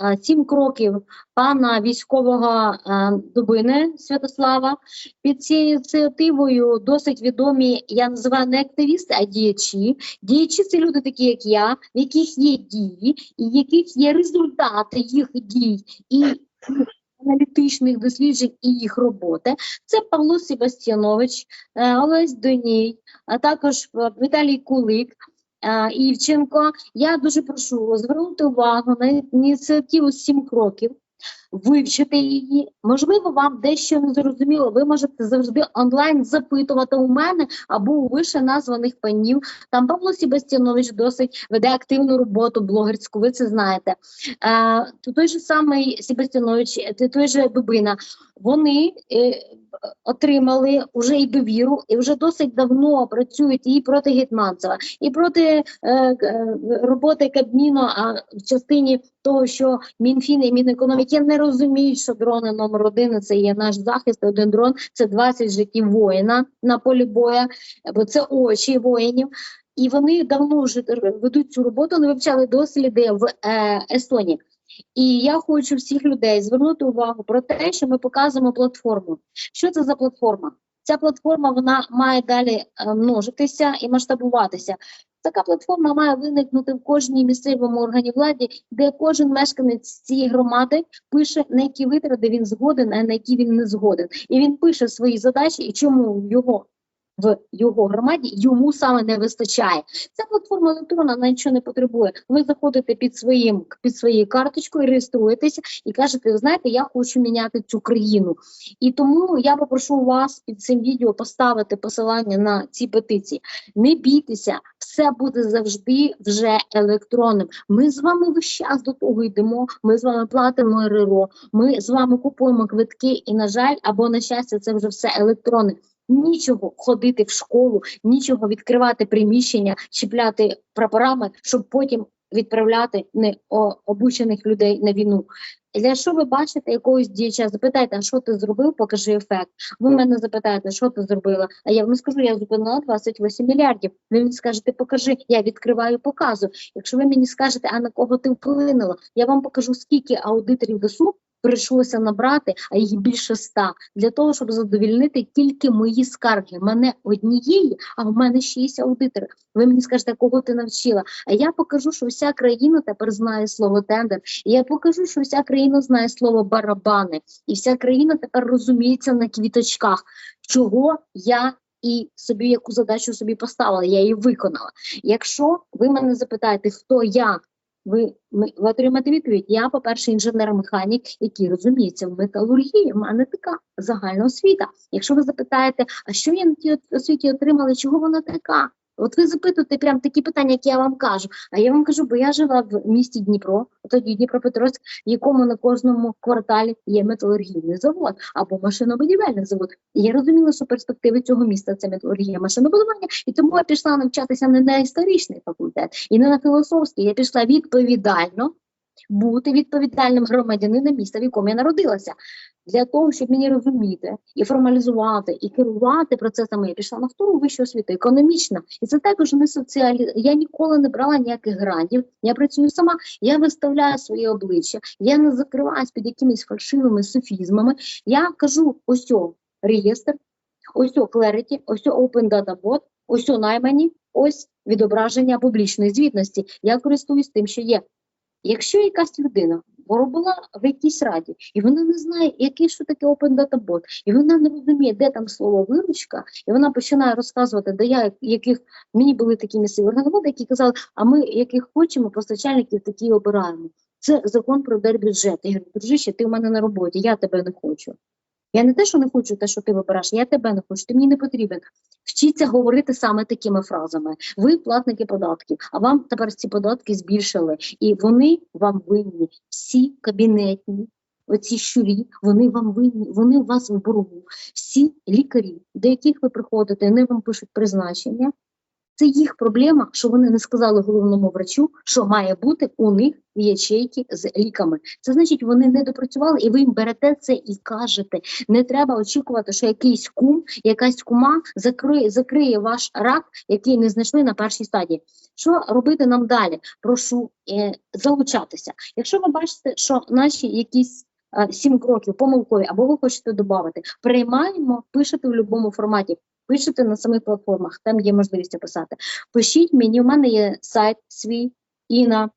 е, сім кроків пана військового е, Дубини Святослава. Під цією ініціативою досить відомі, я називаю не активісти, а діячі. Діячі це люди такі, як я, в яких є дії, і в яких є результати їх дій і аналітичних досліджень і їх роботи. Це Павло Себастьянович, е, Олесь Доній, а також Віталій Кулик. Е, Івченко, я дуже прошу звернути увагу на ініціативу «Сім кроків, вивчити її. Можливо, вам дещо не зрозуміло. Ви можете завжди онлайн запитувати у мене або у вище названих панів. Там Павло Себастьянович досить веде активну роботу блогерську, ви це знаєте. Е, то той же самий Себастьянович, е, той же Дубина, вони е, отримали вже і довіру, і вже досить давно працюють і проти Гетманцева, і проти е, е, роботи Кабміну, а в частині того, що Мінфін і Мінекономіки не розуміють, що дрони номер один це є наш захист. Один дрон це 20 життів воїна на полі боя, бо це очі воїнів. І вони давно вже ведуть цю роботу, вони вивчали досліди в е, Естонії. І я хочу всіх людей звернути увагу про те, що ми показуємо платформу. Що це за платформа? Ця платформа вона має далі е, множитися і масштабуватися. Така платформа має виникнути в кожній місцевому органі влади, де кожен мешканець цієї громади пише на які витрати він згоден, а на які він не згоден. І він пише свої задачі і чому його в його громаді йому саме не вистачає. Ця платформа електронна вона нічого не потребує. Ви заходите під своїм під своєю карточкою, реєструєтеся і кажете: ви знаєте, я хочу міняти цю країну. І тому я попрошу вас під цим відео поставити посилання на ці петиції. Не бійтеся, все буде завжди вже електронним. Ми з вами весь час до того йдемо. Ми з вами платимо РРО, ми з вами купуємо квитки, і на жаль, або на щастя, це вже все електронне. Нічого ходити в школу, нічого відкривати приміщення, чіпляти прапорами, щоб потім відправляти необучених людей на війну. Якщо ви бачите якогось діяча, запитайте, а що ти зробив, покажи ефект. Ви мене запитаєте, що ти зробила? А я вам скажу, я зупинила 28 мільярдів. Ви мені скажете, покажи, я відкриваю, показую. Якщо ви мені скажете, а на кого ти вплинула, я вам покажу, скільки аудиторів ДСУ прийшлося набрати, а їх більше ста, для того, щоб задовільнити тільки мої скарги. Мене однієї, а в мене шість аудиторів. Ви мені скажете, кого ти навчила? А я покажу, що вся країна тепер знає слово тендер. І я покажу, що вся країна знає слово барабани, і вся країна тепер розуміється на квіточках, чого я. І собі яку задачу собі поставила, я її виконала. Якщо ви мене запитаєте, хто я ви, ми, ви отримаєте відповідь. Я, по-перше, інженер-механік, який розуміється в металургії, в мене така загальна освіта. Якщо ви запитаєте, а що я на тій освіті отримала, чого вона така? От ви запитуєте прям такі питання, які я вам кажу. А я вам кажу, бо я жила в місті Дніпро, тоді Дніпропетровськ, в якому на кожному кварталі є металургійний завод або машинобудівельний завод. І я розуміла, що перспективи цього міста це металургія машинобудування, і тому я пішла навчатися не на історичний факультет і не на філософський. Я пішла відповідально бути відповідальним громадянином міста, в якому я народилася. Для того, щоб мені розуміти і формалізувати, і керувати процесами, я пішла на втору вищу освіту, економічна. І це також не соціалі. Я ніколи не брала ніяких грантів. Я працюю сама, я виставляю своє обличчя, я не закриваюсь під якимись фальшивими софізмами. Я кажу: ось о, реєстр, ось о, Clarity, ось о, Open Data Bot, ось о, наймані, ось відображення публічної звітності. Я користуюсь тим, що є. Якщо якась людина була в якійсь раді, і вона не знає, який що таке Open Data Bot, і вона не розуміє, де там слово виручка, і вона починає розказувати, де я яких мені були такі місцеві органи, які казали, а ми яких хочемо, постачальників такі обираємо. Це закон про держбюджет. Я говорю, дружище, ти в мене на роботі, я тебе не хочу. Я не те, що не хочу те, що ти вибираєш, я тебе не хочу, ти мені не потрібен. Вчіться говорити саме такими фразами. Ви платники податків, а вам тепер ці податки збільшили, і вони вам винні. Всі кабінетні, оці щурі, вони вам винні, вони у вас в боргу. Всі лікарі, до яких ви приходите, вони вам пишуть призначення. Це їх проблема, що вони не сказали головному врачу, що має бути у них в ячейки з ліками. Це значить, вони не допрацювали, і ви їм берете це і кажете. Не треба очікувати, що якийсь кум, якась кума закриє, закриє ваш рак, який не знайшли на першій стадії. Що робити нам далі? Прошу е, залучатися. Якщо ви бачите, що наші якісь е, сім кроків помилкові, або ви хочете додати, приймаємо, пишете в будь-якому форматі. Пишете на самих платформах, там є можливість описати. Пишіть мені, у мене є сайт свій і на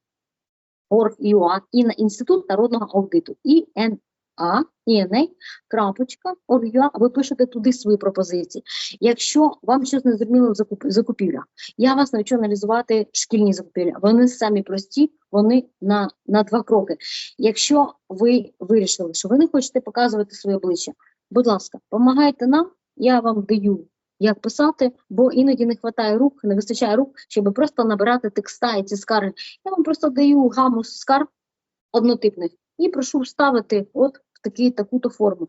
Org.ua, і на Інститут народного аудиту, INA, INA, крапочка, Org.ua, ви пишете туди свої пропозиції. Якщо вам щось не зрозуміло в закуп- закупівлях, я вас навчу аналізувати шкільні закупівлі. Вони самі прості, вони на, на два кроки. Якщо ви вирішили, що ви не хочете показувати своє обличчя, будь ласка, допомагайте нам, я вам даю як писати, бо іноді не вистачає рук, не вистачає рук, щоб просто набирати текста і ці скарги. Я вам просто даю гаму скарг однотипних і прошу вставити от в такі, таку-то форму.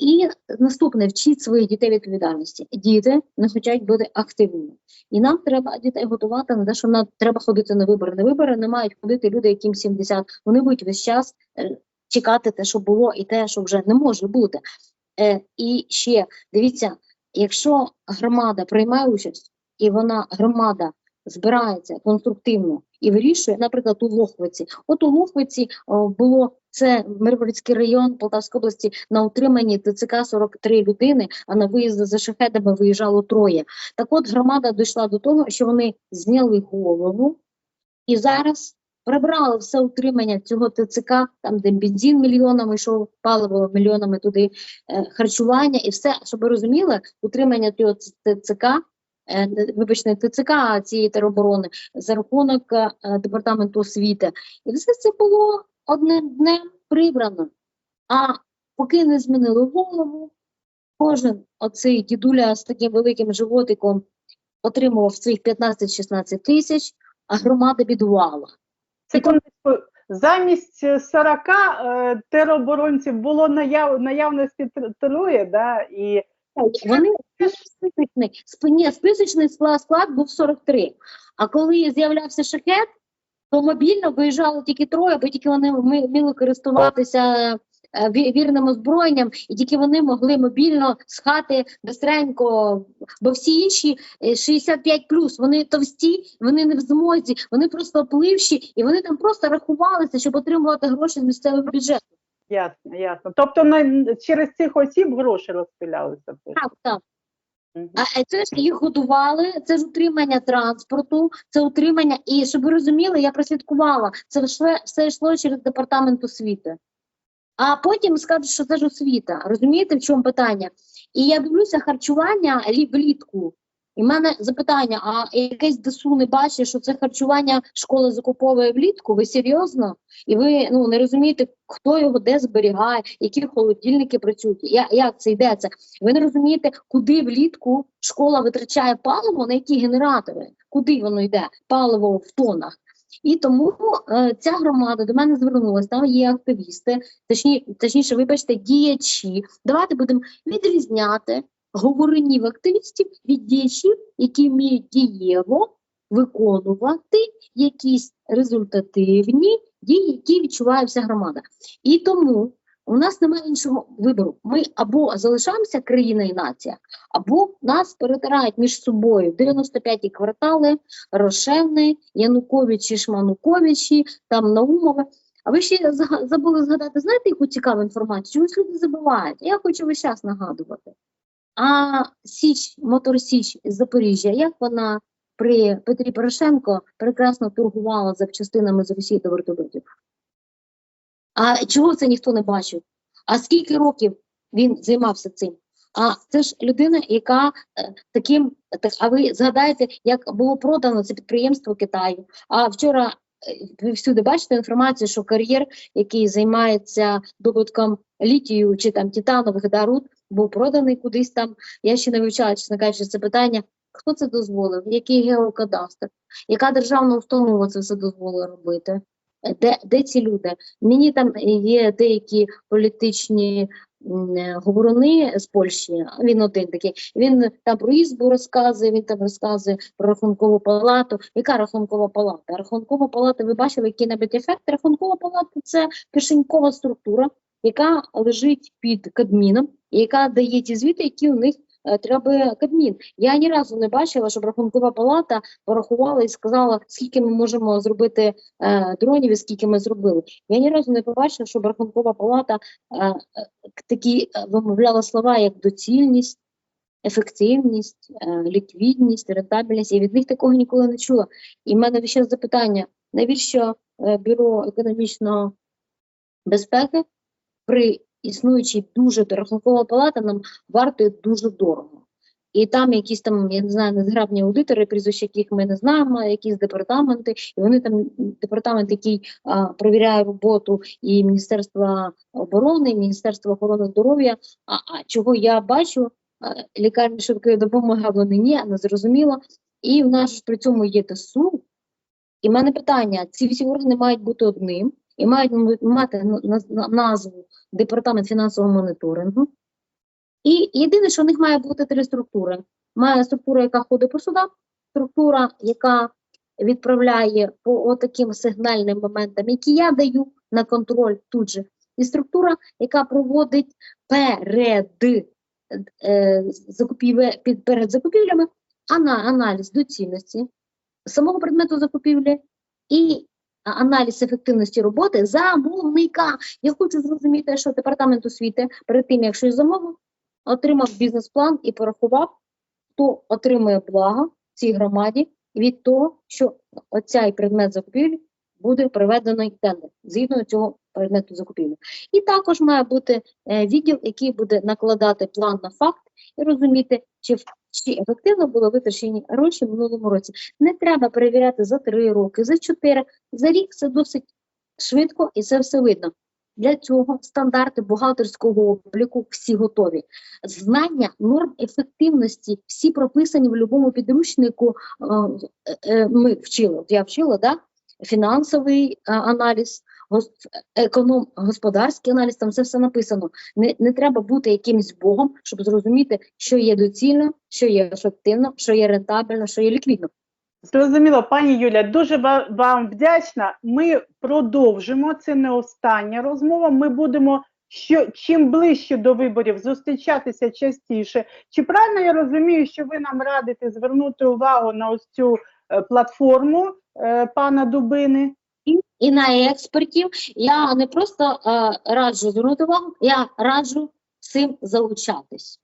І наступне вчіть своїх дітей відповідальності. Діти не хочуть бути активними. І нам треба дітей готувати на те, що нам треба ходити на вибори. На вибори не мають ходити люди, яким 70. Вони будуть весь час е, чекати те, що було, і те, що вже не може бути. Е, і ще дивіться, якщо громада приймає участь, і вона громада збирається конструктивно і вирішує, наприклад, у Лохвиці. От у Лохвиці було це Миргородський район Полтавської області на утриманні ТЦК 43 людини, а на виїзди за шахедами виїжджало троє. Так от громада дійшла до того, що вони зняли голову і зараз прибрали все утримання цього ТЦК, там де бензин мільйонами йшов, паливо мільйонами туди, е, харчування і все, щоб ви розуміли, утримання цього ТЦК, е, вибачте, ТЦК, цієї тероборони за рахунок е, департаменту освіти. І все це було одним днем прибрано. А поки не змінили голову, кожен оцей дідуля з таким великим животиком отримував своїх 15-16 тисяч, а громада бідувала. Секундочку, замість е, 40 е, тероборонців було наяв, наявності троє, да, і Вони списочний, сп- списочний склад, склад був 43. А коли з'являвся шахет, то мобільно виїжджало тільки троє, бо тільки вони вміли користуватися е, вірним озброєнням, і тільки вони могли мобільно з хати бистренько, бо всі інші е, 65 вони товсті, вони не в змозі, вони просто пливші, і вони там просто рахувалися, щоб отримувати гроші з місцевого бюджету. ясно, ясно. Тобто на, через цих осіб гроші розпилялися. Так, так. А е, це ж їх годували, це ж утримання транспорту, це утримання. І щоб ви розуміли, я прослідкувала, це все, все йшло через департамент освіти. А потім скажуть, що це ж освіта. Розумієте, в чому питання? І я дивлюся харчування влітку. І в мене запитання: а якесь ДСУ не бачить, що це харчування школи закуповує влітку? Ви серйозно? І ви ну не розумієте, хто його де зберігає, які холодильники працюють, я, як це йдеться? Ви не розумієте, куди влітку школа витрачає паливо, на які генератори, куди воно йде, паливо в тонах. І тому е, ця громада до мене звернулася, там є активісти, точні, точніше, вибачте, діячі. Давайте будемо відрізняти говоринів активістів від діячів, які вміють дієво виконувати якісь результативні дії, які відчуває вся громада. І тому у нас немає іншого вибору. Ми або залишаємося країна і нація, або нас перетирають між собою 95-ті квартали, Рошевни, Януковичі, Шмануковичі, там Наумове. А ви ще забули згадати, знаєте, яку цікаву інформацію? Чомусь люди забувають. Я хочу весь час нагадувати. А Січ, Мотор Січ з Запоріжжя, як вона при Петрі Порошенко прекрасно торгувала запчастинами з Росії до вертольотів? А чого це ніхто не бачив? А скільки років він займався цим? А це ж людина, яка е, таким, так, а ви згадаєте, як було продано це підприємство Китаю. А вчора е, ви всюди бачите інформацію, що кар'єр, який займається добутком літію чи там титанових да, руд, був проданий кудись там. Я ще не вивчала, чесно кажучи, це питання. Хто це дозволив? Який геокадастр? Яка державна установа це все дозволила робити? Е, Де, де ці люди? Мені там є деякі політичні е, говоруни з Польщі. Він один такий. Він там про ізбу розказує, він там розказує про рахункову палату. Яка рахункова палата? Рахункова палата, ви бачили який-небудь ефект? Рахункова палата це кишенькова структура, яка лежить під Кабміном, яка дає ті звіти, які у них треба Кабмін. Я ні разу не бачила, щоб рахункова палата порахувала і сказала, скільки ми можемо зробити е, дронів і скільки ми зробили. Я ні разу не побачила, щоб рахункова палата е, е, такі е, вимовляла слова, як доцільність, ефективність, е, ліквідність, рентабельність. Я від них такого ніколи не чула. І в мене ще запитання: навіщо е, бюро економічної безпеки при існуючій дуже рахункова палата нам вартує дуже дорого. І там якісь там, я не знаю, незграбні аудитори, прізвища яких ми не знаємо, якісь департаменти, і вони там департамент, який а, провіряє роботу і Міністерства оборони, і Міністерства охорони здоров'я. А, а чого я бачу, а, лікарні швидкої допомоги вони ні, не зрозуміло. І в нас при цьому є ТСУ. І в мене питання: ці всі органи мають бути одним і мають мати на- на- на- назву департамент фінансового моніторингу. І єдине, що в них має бути три структури: має структура, яка ходить по судах, структура, яка відправляє по таким сигнальним моментам, які я даю на контроль тут же, і структура, яка проводить перед е, закупіве, під, перед закупівлями ана, аналіз доцільності самого предмету закупівлі і а, аналіз ефективності роботи замовника. Я хочу зрозуміти, що департамент освіти перед тим, якщо я замовив, отримав бізнес-план і порахував, хто отримує благо цій громаді від того, що оцей предмет закупівлі буде проведено тендер згідно цього предмету закупівлі. І також має бути е, відділ, який буде накладати план на факт і розуміти, чи, чи ефективно були витрачені гроші в минулому році. Не треба перевіряти за три роки, за чотири, за рік це досить швидко і це все видно. Для цього стандарти бухгалтерського обліку всі готові. Знання норм ефективності всі прописані в будь-якому підручнику. е, е, Ми вчили, я вчила, да? фінансовий аналіз, економ, господарський аналіз, там це все написано. Не, не треба бути якимось богом, щоб зрозуміти, що є доцільно, що є ефективно, що є рентабельно, що є ліквідно. Зрозуміло, пані Юля, дуже вам вдячна. Ми продовжимо. Це не остання розмова. Ми будемо що чим ближче до виборів зустрічатися частіше. Чи правильно я розумію, що ви нам радите звернути увагу на ось цю е, платформу е, пана Дубини? І на експертів. Я не просто е, раджу звернути увагу, я раджу цим залучатись.